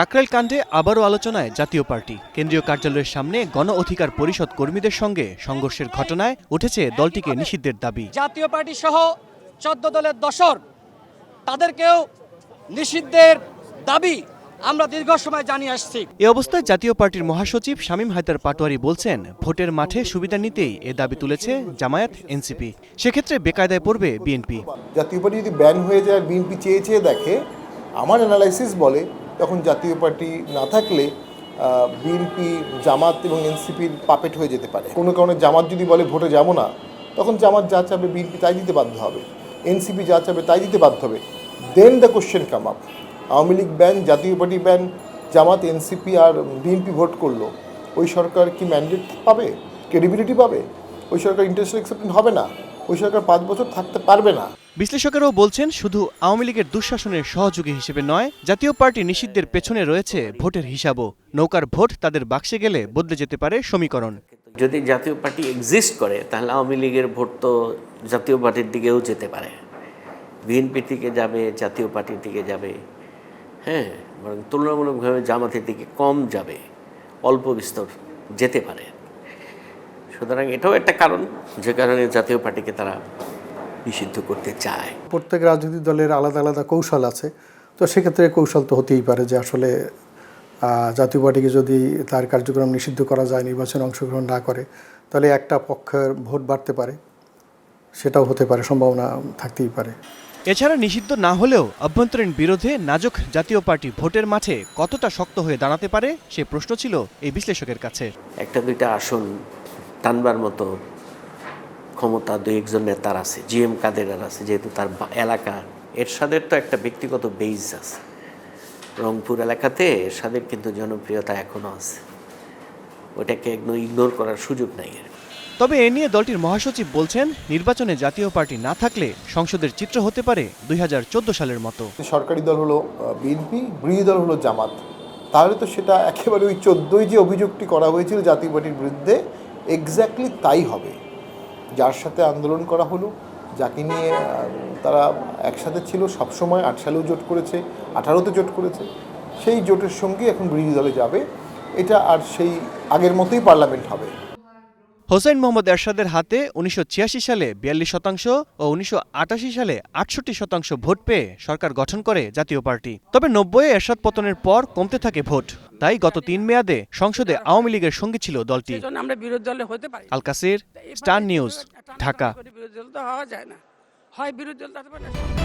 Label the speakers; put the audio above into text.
Speaker 1: কাকরাইল কাণ্ডে আবারও আলোচনায় জাতীয় পার্টি। কেন্দ্রীয় কার্যালয়ের সামনে গণ অধিকার পরিষদ কর্মীদের সঙ্গে সংঘর্ষের ঘটনায় উঠেছে দলটিকে নিষিদ্ধের দাবি।
Speaker 2: জাতীয় পার্টি সহ চোদ্দ দলের দশর তাদেরকেও নিষিদ্ধের দাবি আমরা দীর্ঘ সময় জানিয়ে আসছি।
Speaker 1: এ অবস্থায় জাতীয় পার্টির মহাসচিব শামীম হায়দার পাটোয়ারি বলছেন ভোটের মাঠে সুবিধা নিতেই এ দাবি তুলেছে জামায়াত এনসিপি। সেক্ষেত্রে বেকায়দায় পড়বে বিএনপি।
Speaker 3: জাতীয় পার্টি যদি ব্যান হয়ে যায় বিএনপি চেয়ে চেয়ে দেখে আমার অ্যানালাইসিস বলে তখন জাতীয় পার্টি না থাকলে বিএনপি জামাত এবং এনসিপির পাপেট হয়ে যেতে পারে। কোনো কারণে জামাত যদি বলে, ভোটে যাব না, তখন জামাত যা চাবে বিএনপি তাই দিতে বাধ্য হবে। এনসিপি যা চাবে তাই দিতে বাধ্য হবে। Then the question come up Awami League ban Jatiya Party ban Jamaat NCP R BNP vote করল। ওই সরকার কি ম্যান্ডেট পাবে? ক্রেডিবিলিটি পাবে? ওই সরকার ইন্টারন্যাশনাল অ্যাকসেপ্টেন্ট হবে না? ওই সরকার পাঁচ বছর থাকতে পারবে না?
Speaker 1: বিশ্লেষকেরাও বলছেন, শুধু আওয়ামী লীগের দুঃশাসনের সহযোগী হিসেবে নয়, জাতীয় পার্টি নিষিদ্ধের পেছনে রয়েছে ভোটের হিসাবও। নৌকার ভোট তাদের বাক্সে গেলে বদলে যেতে পারে সমীকরণ।
Speaker 4: যদি জাতীয় পার্টি এক্সিস্ট করে, তাহলে আওয়ামী লীগের ভোট তো জাতীয় পার্টির দিকেও যেতে পারে। বিএনপির দিকে যাবে, জাতীয় পার্টির দিকে যাবে। হ্যাঁ বরং তুলনামূলকভাবে জামাতের দিকে কম যাবে, অল্প বিস্তর যেতে পারে। সুতরাং এটাও একটা কারণ, যে কারণে জাতীয় পার্টিকে তারা নিষিদ্ধ করতে চায়।
Speaker 5: প্রত্যেক রাজনৈতিক দলের আলাদা আলাদা কৌশল আছে। তো সেক্ষেত্রে কৌশল তো হতেই পারে যে আসলে জাতীয় পার্টিকে যদি তার কার্যক্রম নিষিদ্ধ করা যায় নির্বাচনে অংশগ্রহণ না করে তাহলে একটা পক্ষের ভোট বাড়তে পারে। সেটাও হতে পারে সম্ভাবনা থাকতেই পারে।
Speaker 1: এছাড়া নিষিদ্ধ না হলেও অভ্যন্তরীণ বিরোধে নাজক জাতীয় পার্টি ভোটের মাঠে কতটা শক্ত হয়ে দাঁড়াতে পারে সে প্রশ্ন ছিল এই বিশ্লেষকের কাছে।
Speaker 4: একটা দুইটা আসন টানবার মতো ক্ষমতা দুই একজন নেতার আছে জি জিএম কাদেরার আছে যেহেতু তার এলাকা। এরশাদের তো একটা ব্যক্তিগত বেইজ আছে। রংপুর এলাকাতে এরশাদের কিন্তু জনপ্রিয়তা এখনও আছে। ওটাকে একদম ইগনোর করার সুযোগ নাই এর
Speaker 1: তবে এ নিয়ে দলটির মহাসচিব বলছেন নির্বাচনে জাতীয় পার্টি না থাকলে সংসদের চিত্র হতে পারে দুই হাজার চোদ্দ সালের মতো।
Speaker 3: সরকারি দল হলো বিএনপি বিরোধী দল হলো জামাত। তাহলে তো সেটা একেবারে ওই চোদ্দোই যে অভিযোগটি করা হয়েছিল জাতীয় পার্টির বিরুদ্ধে এক্স্যাক্টলি তাই হবে। যার সাথে আন্দোলন করা হলো, যাকে নিয়ে তারা একসাথে ছিল, সবসময় আট সালেও জোট করেছে, আঠারোতে জোট করেছে। সেই জোটের সঙ্গে এখন বিরোধী দলে যাবে। এটা আর সেই আগের মতোই পার্লামেন্ট হবে।
Speaker 1: হোসেন মোহাম্মদ এরশাদের হাতে উনিশশো ছিয়াশি সালে বিয়াল্লিশ শতাংশ ও উনিশশো আটাশি সালে আটষট্টি শতাংশ ভোট পেয়ে সরকার গঠন করে জাতীয় পার্টি। তবে নব্বই এরশাদ পতনের পর কমতে থাকে ভোট। তাই গত তিন মেয়াদে সংসদে আওয়ামী লীগের সঙ্গী ছিল দলটি।
Speaker 6: সেজন্য আমরা বিরোধী দলে হতে পারি।
Speaker 1: Al Kasir star news Dhaka.
Speaker 6: বিরোধী দল তো হওয়া যায় না। হয় বিরোধী দল